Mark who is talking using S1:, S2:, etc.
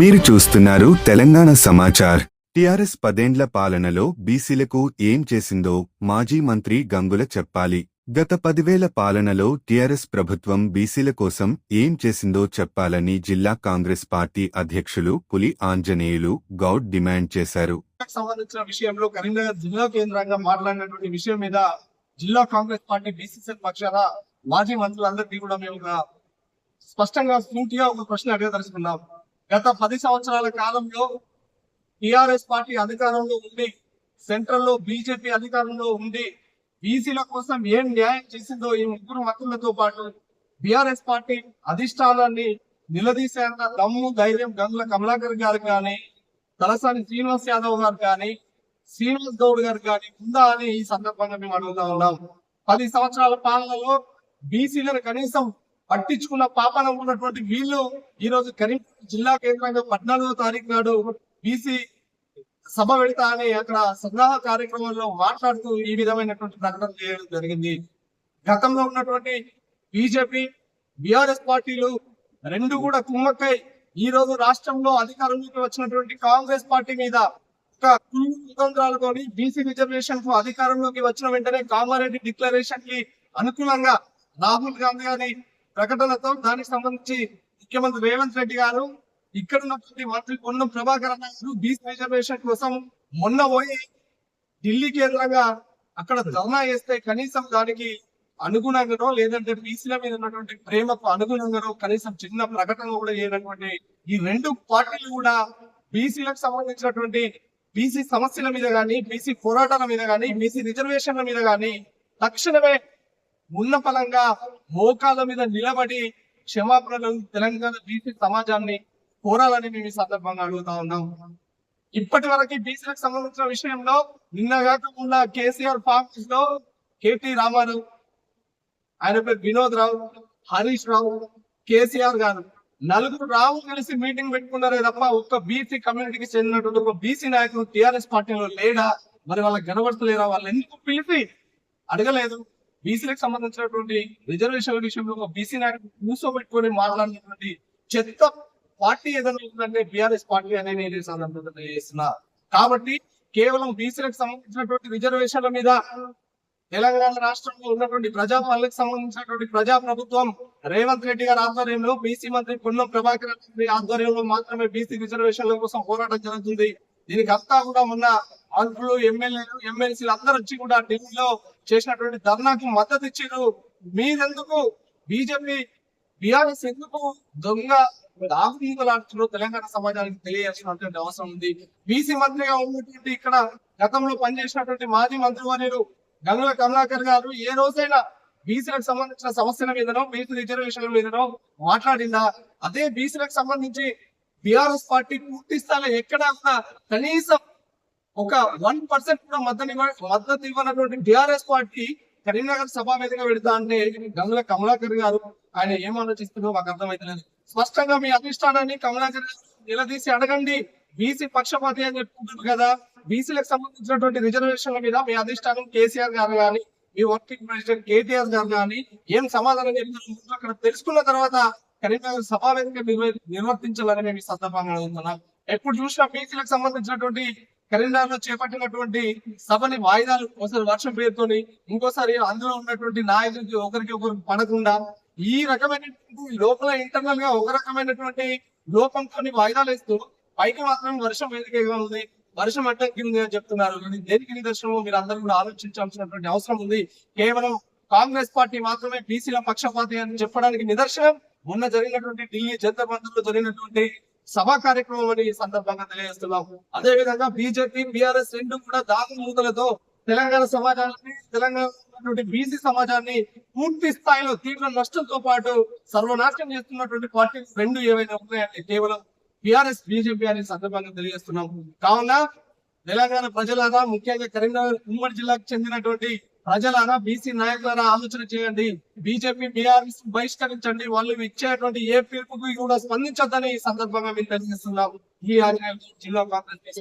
S1: మీరు చూస్తున్నారు తెలంగాణ సమాచార్. టిఆర్ఎస్ పదేండ్ల పాలనలో బీసీలకు ఏం చేసిందో మాజీ మంత్రి గంగుల చెప్పాలి. గత పదివేల పాలనలో టిఆర్ఎస్ ప్రభుత్వం బీసీల కోసం ఏం చేసిందో చెప్పాలని జిల్లా కాంగ్రెస్ పార్టీ అధ్యక్షులు పులి ఆంజనేయులు గౌడ్ డిమాండ్ చేశారు.
S2: సంబంధించిన విషయంలో కరీంనగర్ జిల్లా కేంద్రంగా మాట్లాడినటువంటి విషయం మీద జిల్లా కాంగ్రెస్ పార్టీ బీసీసీ పక్షాన మాజీ మంత్రులందరికీ కూడా మేము స్పష్టంగా సూటిగా ఒక ప్రశ్న అడగదలుచుకున్నాం. గత పది సంవత్సరాల కాలంలో టిఆర్ఎస్ పార్టీ అధికారంలో ఉండి సెంట్రల్లో బీజేపీ అధికారంలో ఉండి బీసీల కోసం ఏం న్యాయం చేసిందో ఈ ముగ్గురు మంత్రులతో పాటు బీఆర్ఎస్ పార్టీ అధిష్టానాన్ని నిలదీసేంత దమ్ము ధైర్యం గంగుల కమలాకర్ గారు కానీ తలసాని శ్రీనివాస్ యాదవ్ గారు కానీ శ్రీనివాస్ గౌడ్ గారు కానీ ఉందా అని ఈ సందర్భంగా మేము అడుగుతా ఉన్నాం. పది సంవత్సరాల పాలనలో బీసీలను కనీసం పట్టించుకున్న పాపన ఉన్నటువంటి వీళ్ళు ఈ రోజు కరీం జిల్లా కేంద్రంగా పద్నాలుగో తారీఖు నాడు బీసీ సభ పెడతా అని అక్కడ సంగ్రహ కార్యక్రమంలో మాట్లాడుతూ ఈ విధమైనటువంటి ప్రకటన చేయడం జరిగింది. గతంలో ఉన్నటువంటి బీజేపీ బీఆర్ఎస్ పార్టీలు రెండు కూడా కుమ్మక్కై ఈ రోజు రాష్ట్రంలో అధికారంలోకి వచ్చినటువంటి కాంగ్రెస్ పార్టీ మీద ఒక కుతంత్రాలతోని బీసీ రిజర్వేషన్కు అధికారంలోకి వచ్చిన వెంటనే కామారెడ్డి డిక్లరేషన్కి అనుకూలంగా రాహుల్ గాంధీ గారి ప్రకటనతో దానికి సంబంధించి ముఖ్యమంత్రి రేవంత్ రెడ్డి గారు ఇక్కడ ఉన్నటువంటి మంత్రి పొన్నం ప్రభాకర్ అన్న గారు బీచ్ రిజర్వేషన్ కోసం మొన్న పోయి ఢిల్లీ కేంద్రంగా అక్కడ ధర్నా చేస్తే కనీసం దానికి అనుగుణంగానో లేదంటే బీసీల మీద ఉన్నటువంటి ప్రేమకు అనుగుణంగానో కనీసం చిన్న ప్రకటన కూడా చేయనటువంటి ఈ రెండు పార్టీలు కూడా బీసీలకు సంబంధించినటువంటి బీసీ సమస్యల మీద కానీ బీసీ పోరాటాల మీద కానీ బీసీ రిజర్వేషన్ల మీద కానీ తక్షణమే ఉన్నపలంగా మోకాల మీద నిలబడి క్షమాపణలు తెలంగాణ బీసీ సమాజాన్ని కోరాలని మేము ఈ సందర్భంగా అడుగుతా ఉన్నాం. ఇప్పటి వరకు బీసీలకు సంబంధించిన విషయంలో నిన్న కాకుండా కేసీఆర్ ఫార్మ్స్లో కేటీ రామారావు ఆయన పేరు వినోద్ రావు హరీష్ రావు కేసీఆర్ గారు నలుగురు రావు కలిసి మీటింగ్ పెట్టుకున్నారే తప్ప ఒక్క బీసీ కమ్యూనిటీకి చెందినటువంటి ఒక బీసీ నాయకుడు టిఆర్ఎస్ పార్టీలో లేడా? మరి వాళ్ళకి కనబడతలేరా వాళ్ళు ఎందుకు పిలిచి అడగలేదు? బీసీలకు సంబంధించినటువంటి రిజర్వేషన్ విషయంలో బీసీ నాయకులు కూర్చోబెట్టుకొని మాట్లాడినటువంటి చెత్త పార్టీ ఏదైనా ఉందంటే బీఆర్ఎస్ పార్టీ అనే నేను సందర్భంగా తెలియజేస్తున్నా. కాబట్టి కేవలం బీసీలకు సంబంధించినటువంటి రిజర్వేషన్ల మీద తెలంగాణ రాష్ట్రంలో ఉన్నటువంటి ప్రజా పనులకు సంబంధించినటువంటి ప్రజా ప్రభుత్వం రేవంత్ రెడ్డి గారి ఆధ్వర్యంలో బీసీ మంత్రి పొన్నం ప్రభాకర్ రెడ్డి ఆధ్వర్యంలో మాత్రమే బీసీ రిజర్వేషన్ల కోసం పోరాటం జరుగుతుంది. దీనికి అంతా కూడా ఉన్న మంత్రులు ఎమ్మెల్యేలు ఎమ్మెల్సీలు అందరూ వచ్చి కూడా ఢిల్లీలో చేసినటువంటి ధర్నాకు మద్దతు ఇచ్చారు. మీరెందుకు బీజేపీ బీఆర్ఎస్ ఎందుకు దొంగ దాగులాడుతున్నారో తెలంగాణ సమాజానికి తెలియాల్సినటువంటి అవసరం ఉంది. బీసీ మంత్రిగా ఉన్నటువంటి ఇక్కడ గతంలో పనిచేసినటువంటి మాజీ మంత్రివర్యులు గంగుల కమలాకర్ గారు ఏ రోజైనా బీసీలకు సంబంధించిన సమస్యల మీదనో బీసీ రిజర్వేషన్ల మీదనో మాట్లాడిందా? అదే బీసీలకు సంబంధించి బీఆర్ఎస్ పార్టీ పూర్తి స్థాయిలో ఎక్కడ కూడా కనీసం ఒక వన్ పర్సెంట్ కూడా మద్దతు మద్దతు ఇవ్వనటువంటి బీఆర్ఎస్ పార్టీ కరీంనగర్ సభా వేదిక పెడతా అంటే గంగుల కమలాకర్ గారు ఆయన ఏం ఆలోచిస్తున్నారో మాకు అర్థమైతలేదు. స్పష్టంగా మీ అధిష్టానాన్ని కమలాకర్ నిలదీసి అడగండి. బీసీ పక్షపాతి అని చెప్పుకుంటారు కదా. బీసీలకు సంబంధించినటువంటి రిజర్వేషన్ల మీద మీ అధిష్టానం కేసీఆర్ గారు కానీ మీ వర్కింగ్ ప్రెసిడెంట్ కేటీఆర్ గారు కానీ ఏం సమాధానం చెప్తారు అక్కడ తెలుసుకున్న తర్వాత కరీంనగర్ సభా వేదిక నిర్వర్తించాలని మేము ఈ సందర్భంగా అడుగుతున్నాం. ఎప్పుడు చూసినా బీసీలకు సంబంధించినటువంటి కరీంనగర్లో చేపట్టినటువంటి సభని వాయిదాలు ఒకసారి వర్షం పేరుతోని ఇంకోసారి అందులో ఉన్నటువంటి నాయకులకి ఒకరికి ఒకరు పడకుండా ఈ రకమైనటువంటి లోపల ఇంటర్నల్గా ఒక రకమైనటువంటి లోపంతో వాయిదాలు వేస్తూ పైకి మాత్రం వర్షం వేదికగా ఉంది. వర్షం అడ్డంకింది అని చెప్తున్నారు. దేనికి నిదర్శనం మీరు అందరూ కూడా ఆలోచించాల్సినటువంటి అవసరం ఉంది. కేవలం కాంగ్రెస్ పార్టీ మాత్రమే బీసీల పక్షపాతి అని చెప్పడానికి నిదర్శనం. మొన్న జరిగినటువంటి ఢిల్లీ జంతర్ మంతర్ జరిగినటువంటి సభా కార్యక్రమం అని సందర్భంగా తెలియజేస్తున్నాము. అదే విధంగా బీజేపీ బీఆర్ఎస్ రెండు కూడా దాగు మూతలతో తెలంగాణ సమాజాన్ని తెలంగాణ బీసీ సమాజాన్ని పూర్తి స్థాయిలో తీవ్ర నష్టంతో పాటు సర్వనాశనం చేస్తున్నటువంటి పార్టీలు రెండు ఏవైనా ఉన్నాయని కేవలం బీఆర్ఎస్ బీజేపీ అనే సందర్భంగా తెలియజేస్తున్నాము. కావున తెలంగాణ ప్రజలారా ముఖ్యంగా కరీంనగర్ ఉమ్మడి జిల్లాకు చెందినటువంటి ప్రజలారా బీసీ నాయకులారా ఆలోచన చేయండి. బీజేపీ బీఆర్ఎస్ బహిష్కరించండి. వాళ్ళు ఇచ్చేటువంటి ఏ పిలుపుకి కూడా స్పందించొద్దని ఈ సందర్భంగా మేము తెలియజేస్తున్నాం ఈ ఆంజనేయులు జిల్లా కాంగ్రెస్